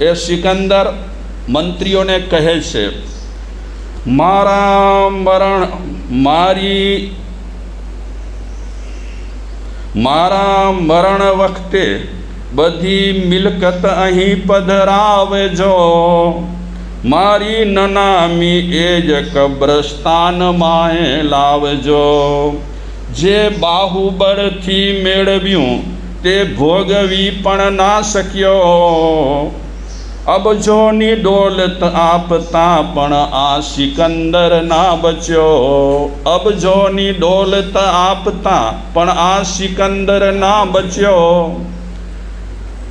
એ સિકંદર મંત્રીઓને કહે છે મારા મરણ મારી મારા મરણ વખતે બધી મિલકત અહીં પધરાવજો. મારી નનામી એ જ કબ્રસ્તાનમાં લાવજો. જે બાહુબળથી મેળવ્યું તે ભોગવી પણ ના શક્યો. અબજોની ડોલત આપતા પણ આ સિકંદર ના બચ્યો. અબજોની ડોલત આપતા પણ આ સિકંદર ના બચ્યો.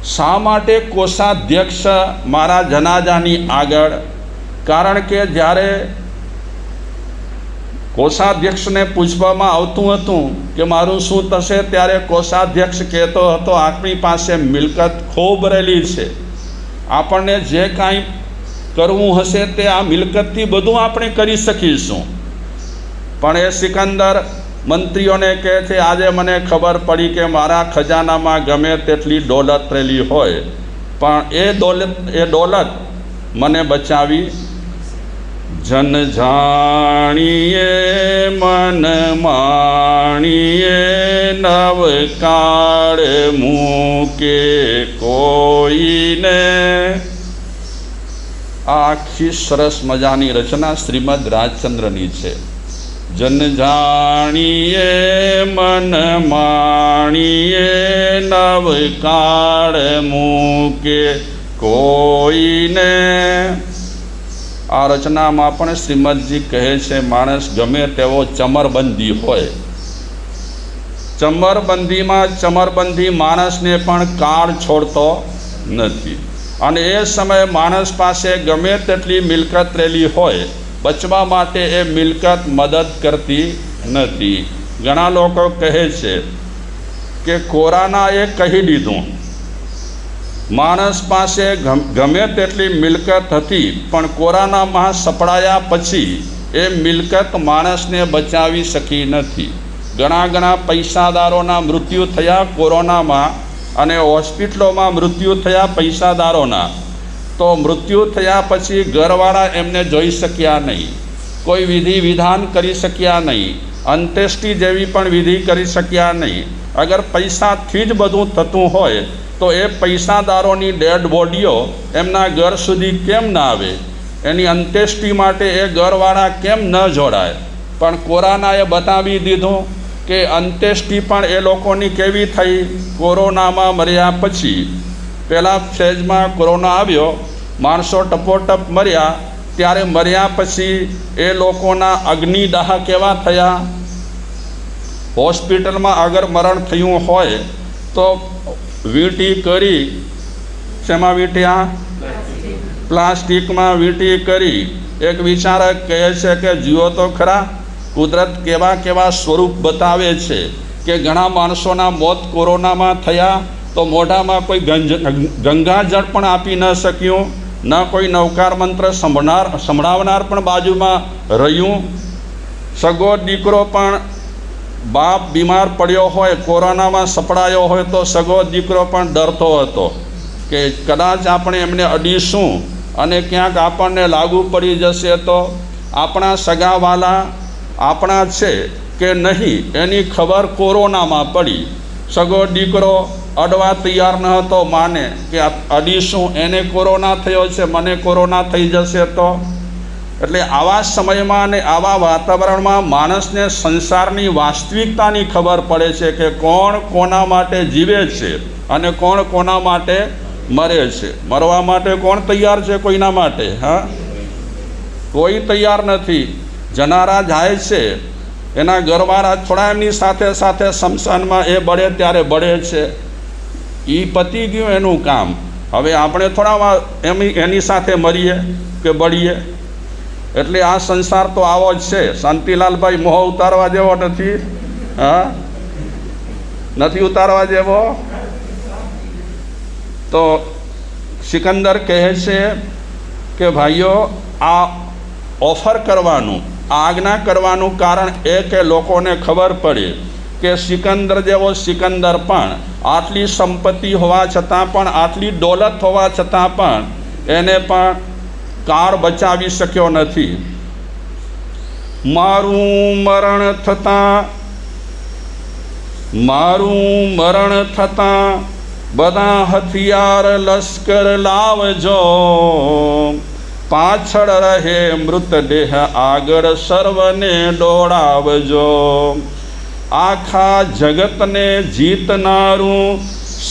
શા માટે કોષાધ્યક્ષ મારા જનાજાની આગળ? કારણ કે જ્યારે કોષાધ્યક્ષને પૂછવામાં આવતું હતું કે મારું શું થશે, ત્યારે કોષાધ્યક્ષ કહેતો હતો, આપણી પાસે મિલકત ખૂબ રહેલી છે. આપણને જે કાંઈ કરવું હશે તે આ મિલકતથી બધું આપણે કરી શકીશું. પણ એ સિકંદર મંત્રીઓને કહે છે, આજે મને ખબર પડી કે મારા ખજાનામાં ગમે તેટલી દોલત રહેલી હોય. પણ એ દોલત એ દોલત મને બચાવી જન જાણીએ, મન માણીએ, નવકાળ મૂકે કોઈને. આખી સરસ મજાની રચના શ્રીમદ રાજચંદ્રની છે. જન જાણીએ, મન માણીએ, નવકાળ મૂકે કોઈને. આ રચનામાં પણ શ્રીમદજી કહે છે, માણસ ગમે તેવો ચમરબંધી હોય. ચમરબંધીમાં ચમરબંધી માણસને પણ કાળ છોડતો નથી. અને એ સમયે માણસ પાસે ગમે તેટલી મિલકત રહેલી હોય, બચવા માટે એ મિલકત મદદ કરતી નથી. ઘણા લોકો કહે છે કે કોરાનાએ કહી દીધું. માણસ પાસે ગમે તેટલી મિલકત હતી, પણ કોરોનામાં સપડાયા પછી એ મિલકત માણસને બચાવી શકી નથી. ઘણા ઘણા પૈસાદારોના મૃત્યુ થયા કોરોનામાં અને હોસ્પિટલોમાં મૃત્યુ થયા પૈસાદારોના. તો મૃત્યુ થયા પછી ઘરવાળા એમને જોઈ શક્યા નહીં. કોઈ વિધિ વિધાન કરી શક્યા નહીં. અંત્યેષ્ટિ જેવી પણ વિધિ કરી શક્યા નહીં. અગર પૈસાથી જ બધું થતું હોય, તો એ પૈસાદારોની ડેડ બોડીઓ એમના ઘર સુધી કેમ ના આવે? એની અંત્યેષ્ટિ માટે એ ઘરવાળા કેમ ન જોડાય? પણ કોરોનાએ બતાવી દીધું કે અંત્યેષ્ટિ પણ એ લોકોની કેવી થઈ? કોરોનામાં મર્યા પછી. પહેલાં ફેઝમાં કોરોના આવ્યો, માણસો ટપોટપ મર્યા ત્યારે મર્યા પછી એ લોકોના અગ્નિદાહ કેવા થયા? હોસ્પિટલમાં અગર મરણ થયું હોય તો વીંટી કરી શેમાં વીંટ્યા? પ્લાસ્ટિકમાં વીંટી કરી. એક વિચારક કહે છે કે જુઓ તો ખરા, કુદરત કેવા કેવા સ્વરૂપ બતાવે છે કે ઘણા માણસોના મોત કોરોનામાં થયા તો મોઢામાં કોઈ ગંજ, ગંગાજળ પણ આપી ન શક્યું. ન કોઈ નવકાર મંત્ર સંભળનાર સંભળાવનાર પણ બાજુમાં રહ્યું. સગો દીકરો પણ બાપ બીમાર પડ્યો હોય, કોરોનામાં સપડાયો હોય, તો સગો દીકરો પણ ડરતો હતો કે કદાચ આપણે એમને અડીશું અને ક્યાંક આપણને લાગુ પડી જશે તો આપણા સગાવાલા આપણા છે કે નહીં એની ખબર કોરોનામાં પડી. સગો દીકરો અડવા તૈયાર ન હતો, માને કે અડી અડીશું એને કોરોના થયો છે, મને કોરોના થઈ જશે તો? એટલે આવા સમયમાં અને આવા વાતાવરણમાં માણસને સંસારની વાસ્તવિકતાની ખબર પડે છે કે કોણ કોના માટે જીવે છે અને કોણ કોના માટે મરે છે. મરવા માટે કોણ તૈયાર છે કોઈના માટે, હા? કોઈ તૈયાર નથી. જનારા જાય છે એના ઘરવાળા થોડા એમની સાથે સાથે શમશાનમાં એ બળે ત્યારે બળે છે. એ પતી ગયું એનું કામ. હવે આપણે થોડા એમની એની સાથે મરીએ કે બળીએ? એટલે આ સંસાર તો આવો જ છે. શાંતિલાલભાઈ મોહ ઉતારવા જેવો નથી. હા? નથી ઉતારવા જેવો? તો સિકંદર કહે છે કે ભાઈઓ, આ ઓફર કરવાનું આજ્ઞા કરવાનું કારણ એ કે લોકોને ખબર પડે કે સિકંદર જેવો સિકંદર પણ આટલી સંપત્તિ હોવા છતાં પણ, આટલી દોલત હોવા છતાં પણ એને પણ કાર બચાવી શક્યો નથી. મારું મરણ થતાં, મારું મરણ થતાં બધા હથિયાર લશ્કર લાવજો. પાછળ રહે મૃતદેહ આગળ સર્વને દોડાવજો આખા જગતને જીતનારું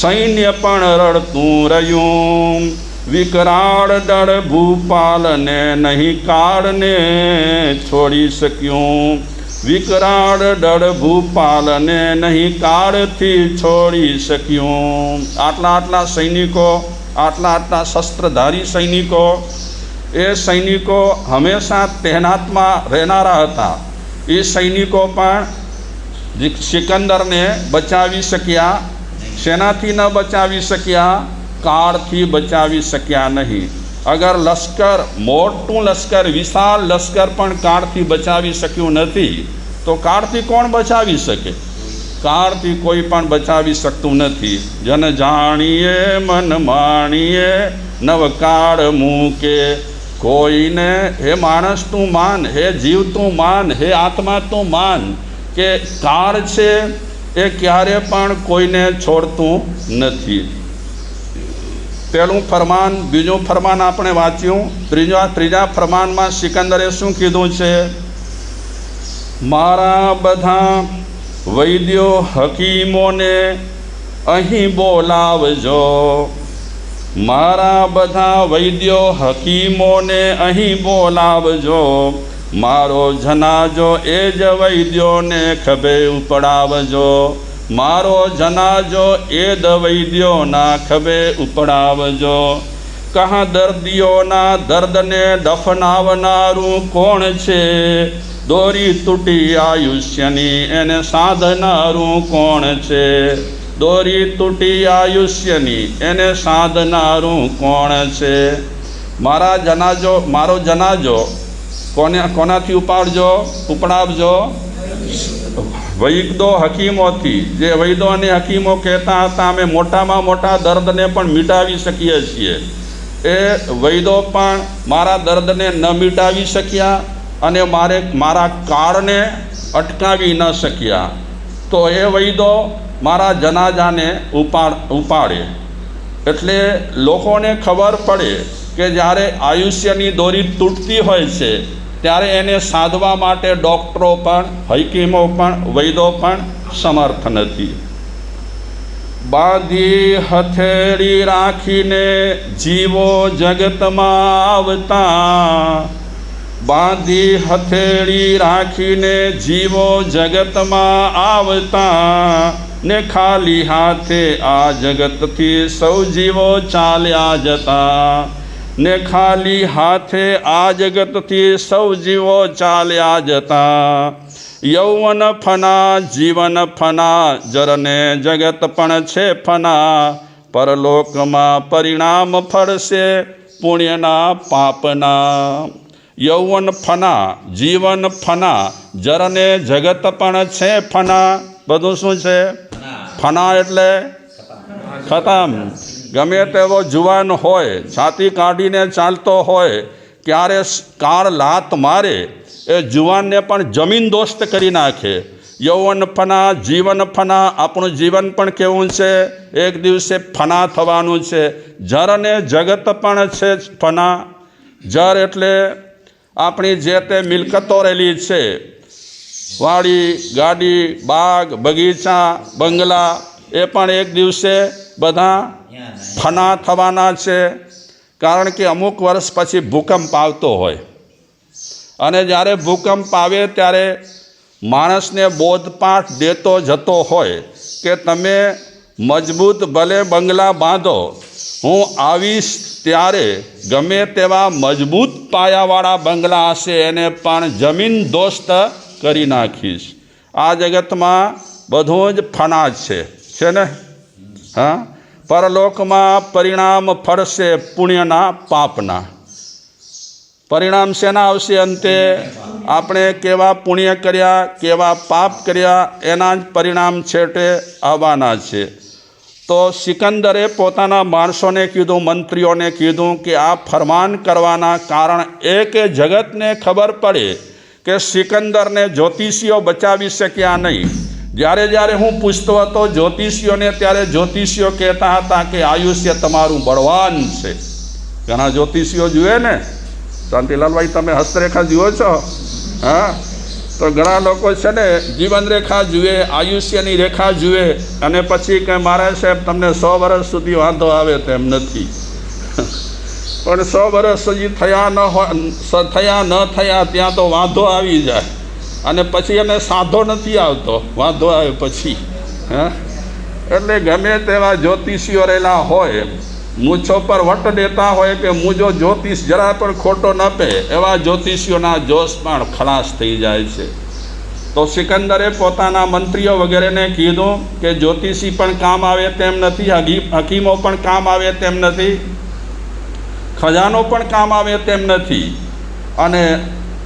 સૈન્ય પણ રડતું રહ્યું. વિકરાળ દળ ભૂપાલને નહીં કાળને છોડી શક્યું. વિકરાળ દળ ભૂપાલને નહીં કાળથી છોડી શક્યું. આટલા આટલા સૈનિકો, આટલા આટલા શસ્ત્રધારી સૈનિકો એ સૈનિકો હંમેશા તહેનાતમાં રહેનારા હતા. એ સૈનિકો પણ સિકંદરને બચાવી શક્યા શેનાથી ન બચાવી શક્યા, કાળથી બચાવી શક્યા નહીં. અગર લશ્કર, મોટું લશ્કર, વિશાળ લશ્કર પણ કાળથી બચાવી શક્યું નથી, તો કાળથી કોણ બચાવી શકે? કાળથી કોઈ પણ બચાવી શકતું નથી. જન જાણીએ મન માણીએ નવ કાળ મૂકે કોઈને, હે માણસનું માન, હે જીવ તું માન, હે આત્મા તું માન, કે કાર છે એ ક્યારે પણ કોઈને છોડતું નથી. પહેલું ફરમાન, બીજું ફરમાન આપણે વાંચ્યું. ત્રીજા ત્રીજા ફરમાનમાં સિકંદરે શું કીધું છે? મારા બધા વૈદ્યો હકીમોને અહીં બોલાવજો. મારા બધા વૈદ્યો હકીમોને અહીં બોલાવજો. મારો જનાજો એ જ વૈદ્યોને ખભે ઉપડાવજો. મારો જનાજો એ દ વૈદ્યોના ખભે ઉપડાવજો. કહા દર્દીઓના દર્દને દફનાવનારું કોણ છે? દોરી તૂટી આયુષ્યની એને સાધનારું કોણ છે? દોરી તૂટી આયુષ્યની. એને સાધનારું કોણ છે? મારા જનાજો, મારો જનાજો કોને, કોનાથી ઉપાડજો? ઉપડાવજો? વૈદો હકીમોથી. જે વૈદો અને હકીમો કહેતા હતા, અમે મોટામાં મોટા દર્દને પણ મિટાવી શકીએ છીએ. એ વૈદો પણ મારા દર્દને ન મિટાવી શક્યા અને મારે, મારા કાળને અટકાવી ન શક્યા. તો એ વૈદો મારા જનાજાને ઉપાડ, ઉપાડે. એટલે લોકોને ખબર પડે કે જ્યારે આયુષ્યની દોરી તૂટતી હોય છે, ત્યારે એને સાધવા માટે ડૉક્ટરો પણ, હકીમો પણ, વૈદો પણ સમર્થ નથી. બાંધી હથેળી રાખીને જીવો જગતમાં આવતા. બાંધી હથેળી રાખીને જીવો જગતમાં આવતા. ને ખાલી હાથે આ જગતથી સૌ જીવો ચાલ્યા જતા. ને ખાલી હાથે આ જગતથી સૌ જીવો ચાલ્યા જતા. યૌવન ફના, જીવન ફના, જરને જગત પણ છે ફના. પરલોકમાં પરિણામ ફળશે પુણ્યના પાપના. યૌવન ફના, જીવન ફના, જરને જગત પણ છે ફના. બધું શું છે? ફના એટલે ખતમ. ગમે તેવો જુવાન હોય, છાતી કાઢીને ચાલતો હોય, ક્યારે કાળ લાત મારે, એ જુવાનને પણ જમીન દોસ્ત કરી નાખે. યૌવન ફના, જીવન ફના, આપણું જીવન પણ કેવું છે? એક દિવસે ફના થવાનું છે. જરને જગત પણ છે ફના. જર એટલે આપણી જે તે મિલકતો રહેલી છે. વાડી, ગાડી, બાગ, બગીચા, બંગલા, એ પણ એક દિવસે બધા ફના થવાના છે. કારણ કે અમુક વર્ષ પછી ભૂકંપ આવતો હોય. અને જ્યારે ભૂકંપ આવે ત્યારે માણસને બોધપાઠ દેતો જતો હોય કે તમે મજબૂત ભલે બંગલા બાંધો, હું આવીશ ત્યારે ગમે તેવા મજબૂત પાયાવાળા બંગલા હશે, એને પણ જમીન દોસ્ત કરી નાખીશ. આ જગતમાં બધું જ ફના છે. છે ને? હા? પરલોકમાં પરિણામ ફરશે પુણ્યના પાપના. પરિણામ શેના આવશે અંતે? આપણે કેવા પુણ્ય કર્યા, કેવા પાપ કર્યા, એના જ પરિણામ છેટે આવવાના છે. તો સિકંદરે પોતાના માણસોને કીધું, મંત્રીઓને કીધું કે આ ફરમાન કરવાના કારણ એ કે જગતને ખબર પડે કે સિકંદરને જ્યોતિષીઓ બચાવી શક્યા નહીં. જ્યારે જ્યારે હું પૂછતો હતો જ્યોતિષીઓને, ત્યારે જ્યોતિષીઓ કહેતા હતા કે આયુષ્ય તમારું બળવાન છે. ઘણા જ્યોતિષીઓ જુએ ને, શાંતિલાલભાઈ, તમે હસ્તરેખા જુઓ છો? હા? તો ઘણા લોકો છે ને, જીવન રેખા જુએ, આયુષ્યની રેખા જુએ, અને પછી કે, મારે સાહેબ, તમને સો વર્ષ સુધી વાંધો આવે તેમ નથી. પણ સો વર્ષ સુધી થયા ન હોય થયા ન થયા, ત્યાં તો વાંધો આવી જાય. અને પછી એને સાધો નથી આવતો. વાંધો આવે પછી, હા? એટલે ગમે તેવા જ્યોતિષીઓ રહેલા હોય, મૂછો પર વટ દેતા હોય કે મૂજો જ્યોતિષ જરા પણ ખોટો ન પે એવા જ્યોતિષીઓના જોશ પણ ખલાસ થઈ જાય છે. તો સિકંદરે પોતાના મંત્રીઓ વગેરેને કીધું કે જ્યોતિષી પણ કામ આવે તેમ નથી હકી હકીમો પણ કામ આવે તેમ નથી. ખજાનો પણ કામ આવે તેમ નથી. અને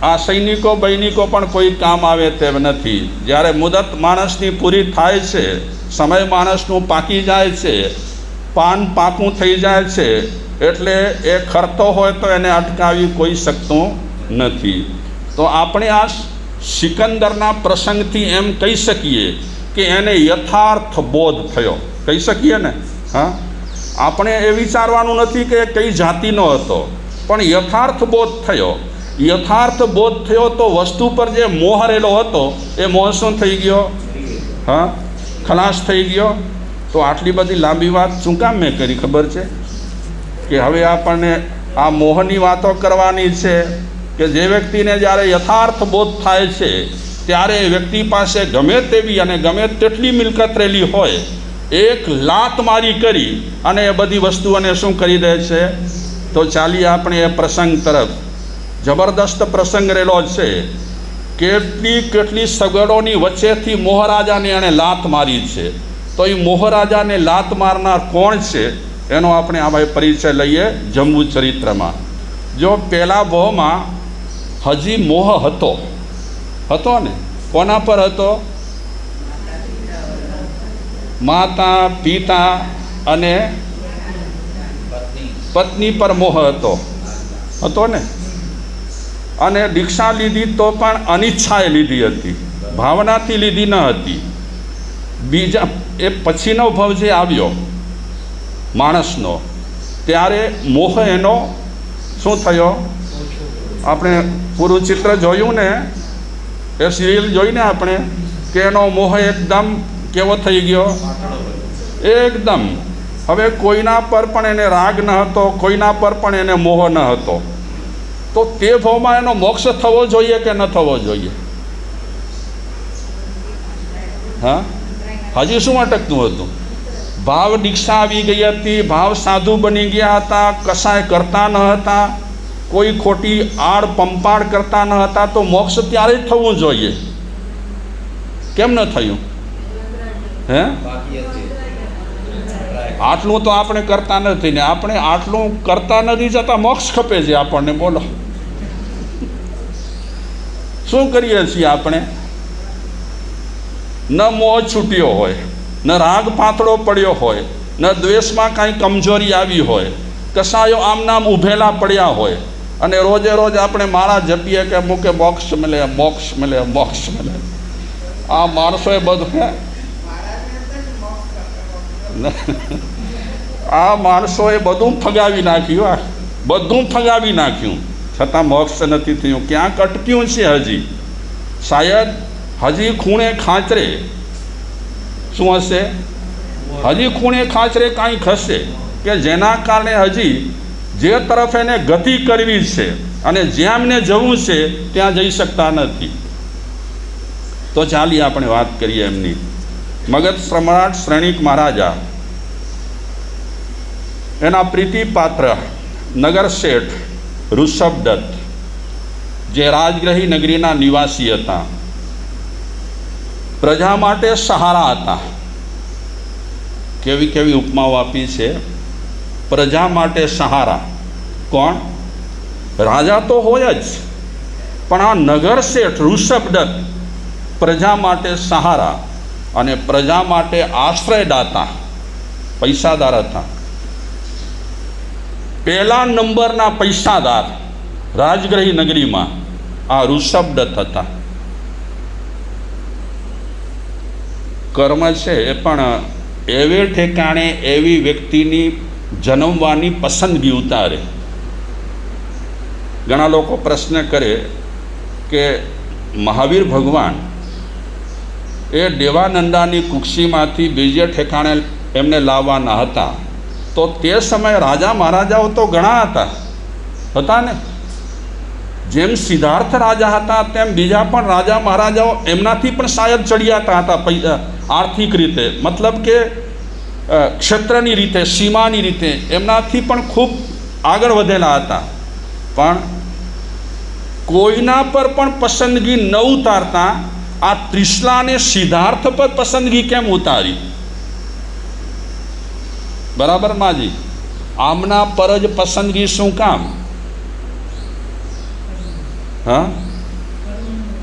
આ સૈનિકો, બૈનિકો પણ કોઈ કામ આવે તેમ નથી. જ્યારે મુદત માણસની પૂરી થાય છે, સમય માણસનું પાકી જાય છે, પાન પાકું થઈ જાય છે, એટલે એ ખરતો હોય તો એને અટકાવી કોઈ શકતું નથી. તો આપણે આ સિકંદરના પ્રસંગથી એમ કહી શકીએ કે એને યથાર્થ બોધ થયો. કહી શકીએ ને? હા? આપણે એ વિચારવાનું નથી કે કઈ જાતિનો હતો, પણ યથાર્થ બોધ થયો. યથાર્થ બોધ થયો તો વસ્તુ પર જે મોહરેલો હતો, એ મોહ શું થઈ ગયો? હા? ખલાસ થઈ ગયો? તો આટલી બધી લાંબી વાત શું કામ મેં કરી ખબર છે? કે હવે આપણને આ મોહની વાતો કરવાની છે કે જે વ્યક્તિને જ્યારે યથાર્થ બોધ થાય છે, ત્યારે એ વ્યક્તિ પાસે ગમે તેવી અને ગમે તેટલી મિલકત રહેલી હોય એક લાત મારી કરી અને એ બધી વસ્તુઓને શું કરી દે છે? તો ચાલીએ આપણે એ પ્રસંગ તરફ. જબરદસ્ત પ્રસંગ રહેલો છે. કેટલી કેટલી સગડોની વચ્ચેથી મોહરાજાને એણે લાત મારી છે. તો એ મોહરાજાને લાત મારનાર કોણ છે? એનો આપણે આમાં પરિચય લઈએ જમ્મુ ચરિત્રમાં. જો પહેલા ભોમાં હજી મોહ હતો. હતો ને? કોના પર હતો? માતા, પિતા અને પત્ની પર મોહ હતો. હતો ને? અને દીક્ષા લીધી તો પણ અનિચ્છાએ લીધી હતી. ભાવનાથી લીધી ન હતી. બીજા, એ પછીનો ભવ જે આવ્યો, માણસનો, ત્યારે મોહ એનો શું થયો? આપણે પૂરું ચિત્ર જોયું ને? એ સિરિયલ જોઈને આપણે કે એનો મોહ એકદમ કેવો થઈ ગયો? એકદમ. હવે કોઈના પર પણ એને રાગ ન હતો, કોઈના પર પણ એને મોહ ન હતો. તો તે ભાવમાં એનો મોક્ષ થવો જોઈએ કે ન થવો જોઈએ? હા? હજી શું અટકતું હતું? ભાવ દીક્ષા આવી ગઈ હતી, ભાવ સાધુ બની ગયા હતા, કસાય કરતા ન હતા, કોઈ ખોટી આડ પંપાડ કરતા ન હતા, તો મોક્ષ ત્યારે જ થવું જોઈએ. કેમ ન થયું? હે? આટલું તો આપણે કરતા નથી ને, આપણે આટલું કરતા નથી જતા મોક્ષ ખપે છે આપણને, બોલો. શું કરીએ છીએ આપણે? ન મોહ છૂટ્યો હોય, ન રાગ પાતળો પડ્યો હોય, ન દ્વેષમાં કાંઈ કમજોરી આવી હોય, કસાયો આમ નામ ઊભેલા પડ્યા હોય, અને રોજે રોજ આપણે મારા જપીએ કે મૂકે મોક્ષ મળે મોક્ષ મળે મોક્ષ મળે. આ માણસોએ બધું આ માણસોએ બધું ફગાવી નાખ્યું, આ બધું ફગાવી નાખ્યું. છતાં મોક્ષ નથી થયું. ક્યાંક અટક્યું છે હજી? શાયદ હજી ખૂણે ખાંચરે. શું હશે? હજી ખૂણે ખાંચરે કાંઈ ખસે કે જેના કારણે હજી જે તરફ એને ગતિ કરવી છે અને જ્યાં એમને જવું છે, ત્યાં જઈ શકતા નથી. તો ચાલી આપણે વાત કરીએ એમની. મગધ સમ્રાટ શ્રેણિક મહારાજા. એના પ્રીતિપાત્ર નગર શેઠ ઋષભ દત્ત, જે રાજગ્રહી નગરીના નિવાસી હતા. પ્રજા માટે સહારા હતા. કેવી કેવી ઉપમાઓ આપી છે? પ્રજા માટે સહારા. કોણ? રાજા તો હોય જ. પણ આ નગર શેઠ ઋષભ દત્ત પ્રજા માટે સહારા. અને પ્રજા માટે આશ્રયદાતા, પૈસાદાર હતા. પહેલા નંબરના પૈસાદાર રાજગ્રહી નગરીમાં આ ઋષભદત્ત હતા. કર્મ છે એ પણ એવે ઠેકાણે એવી વ્યક્તિની જન્મવાની પસંદગી ઉતારે. ઘણા લોકો પ્રશ્ન કરે કે મહાવીર ભગવાન એ દેવાનંદાની કુક્ષીમાંથી બીજે ઠેકાણે એમને લાવવાના હતા. તો તે સમયે રાજા મહારાજાઓ તો ઘણા હતા. હતા ને? જેમ સિદ્ધાર્થ રાજા હતા, તેમ બીજા પણ રાજા મહારાજાઓ એમનાથી પણ શાયદ ચડિયાતા હતા પૈસા આર્થિક રીતે. મતલબ કે ક્ષેત્રની રીતે, સીમાની રીતે એમનાથી પણ ખૂબ આગળ વધેલા હતા. પણ કોઈના પર પણ પસંદગી ન ઉતારતા આ ત્રિશલાને સિદ્ધાર્થ પર પસંદગી કેમ ઉતારી? બરાબર, માજી? આમના પર જ પસંદગી શું કામ? હા?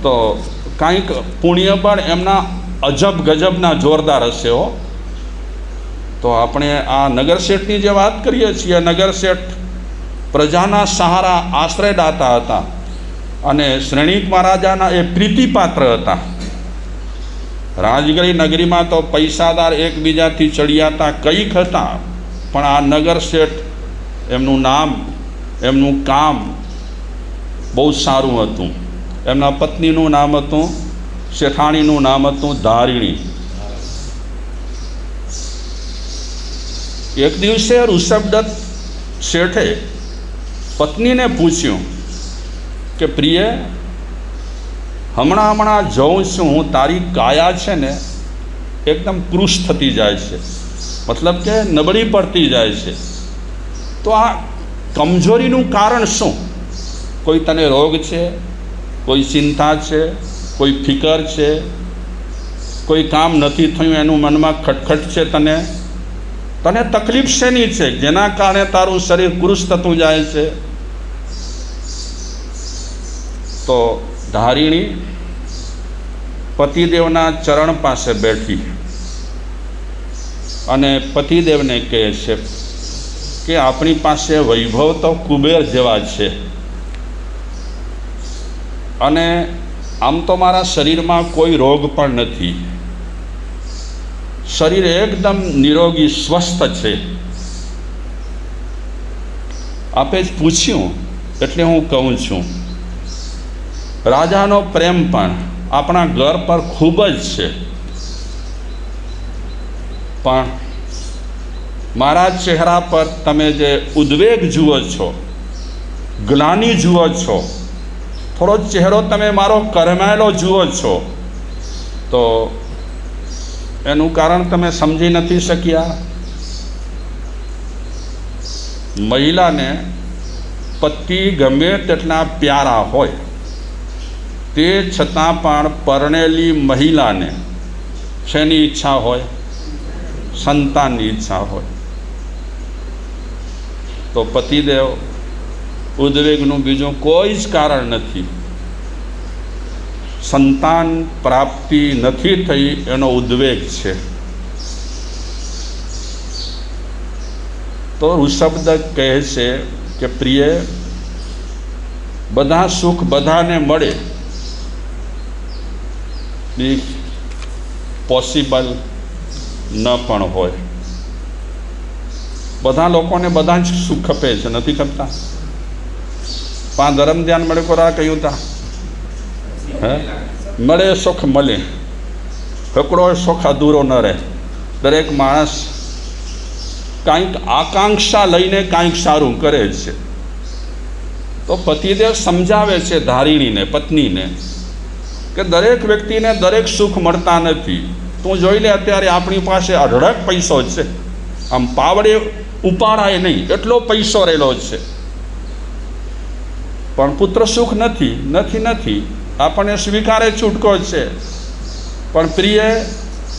તો કાંઈક પુણ્ય પણ એમના અજબ ગજબના જોરદાર હશે, હો. તો આપણે આ નગરશેઠની જે વાત કરીએ છીએ નગરશેઠ પ્રજાના સહારા આશ્રયદાતા હતા. અને શ્રેણીક મહારાજાના એ પ્રીતિપાત્ર હતા. રાજગીરી નગરીમાં તો પૈસાદાર એકબીજાથી ચડિયાતા કંઈક હતા, પણ આ નગર શેઠ એમનું નામ, એમનું કામ બહુ સારું હતું. એમના પત્નીનું નામ હતું, શેઠાણીનું નામ હતું ધારિણી. એક દિવસે ઋષભદત્ત શેઠે પત્નીને પૂછ્યું કે પ્રિય, હમણાં હમણાં જોઉં છું હું, તારી કાયા છે ને, એકદમ કૃશ થતી જાય છે. મતલબ કે નબળી પડતી જાય છે. તો આ કમજોરીનું કારણ શું? કોઈ તને રોગ છે, કોઈ ચિંતા છે, કોઈ ફિકર છે, કોઈ કામ નથી થયું એનું મનમાં ખટખટ છે તને? તને તકલીફ શેની છે? જેના કારણે તારું શરીર કૃશ થતું જાય છે? તો ધારિણી પતિદેવના ચરણ પાસે બેઠી અને પતિદેવને કહે છે કે આપણી પાસે વૈભવ તો કુબેર જેવા છે. અને આમ તો મારા શરીરમાં કોઈ રોગ પણ નથી. શરીર એકદમ નિરોગી, સ્વસ્થ છે. આપે જ પૂછ્યું, એટલે હું કહું છું રાજાનો પ્રેમ પણ આપણા ઘર પર ખૂબ જ છે. પણ મારા ચહેરા પર તમે જે ઉદ્વેગ જુઓ છો ગ્લાની જુઓ છો, થોડો ચહેરો તમે મારો કરમાયેલો જુઓ છો, તો એનું કારણ તમે સમજી નથી શક્યા. મહિલાને પતિ ગમે તેટલા પ્યારા હોય તે છતાં પણ પરણેલી મહિલાને શેની ઈચ્છા હોય? સંતાનની ઈચ્છા હોય. તો પતિદેવ ઉદ્વેગનું બીજું કોઈ જ કારણ નથી. સંતાન પ્રાપ્તિ નથી થઈ એનો ઉદ્વેગ છે. તો ઋષભદત્ત કહે છે કે પ્રિય, બધા સુખ બધાને મળે. બી પોસિબલ ન પણ હોય. બધા લોકોને બધા જ સુખ ખપે છે, નથી ખપતા? પા ધર્મ ધ્યાન મળે કોરા કહ્યું તા? હે? મળે સુખ, મળે. હકડો સુખ અધૂરો ન રહે. દરેક માણસ કાંઈક આકાંક્ષા લઈને કાંઈક સારું કરે છે. તો પતિદેવ સમજાવે છે ધારિણીને, પત્નીને કે દરેક વ્યક્તિને દરેક સુખ મળતા નથી તું જોઈ લે અત્યારે આપણી પાસે અઢળક પૈસો છે. આમ પાવડે ઉપાડાય નહીં, એટલો પૈસો રહેલો છે. પણ પુત્ર સુખ નથી નથી નથી. આપણને સ્વીકારે છૂટકો છે. પણ પ્રિય,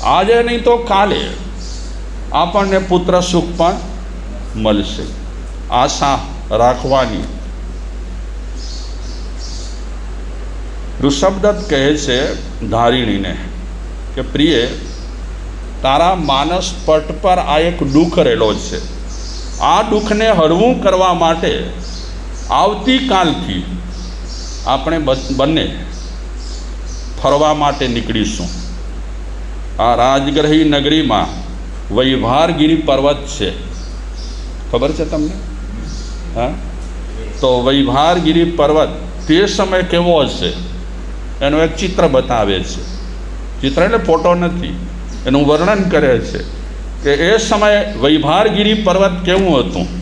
આજે નહીં તો કાલે આપણને પુત્ર સુખ પણ મળશે. આશા રાખવાની. ઋષભદત્ત કહે છે ધારિણીને કે, પ્રિય, તારા માનસ પટ પર આ એક દુઃખ રહેલો છે. આ દુઃખને હળવું કરવા માટે આવતીકાલથી આપણે બંને ફરવા માટે નીકળીશું. આ રાજગ્રહી નગરીમાં વૈભારગીરી પર્વત છે. ખબર છે તમને? હા? તો વૈભારગીરી પર્વત તે સમય કેવો હશે? એનું એક ચિત્ર બતાવે છે. ચિત્ર એટલે ફોટો નથી. એનું વર્ણન કરે છે કે એ સમયે વૈભારગીરી પર્વત કેવું હતું?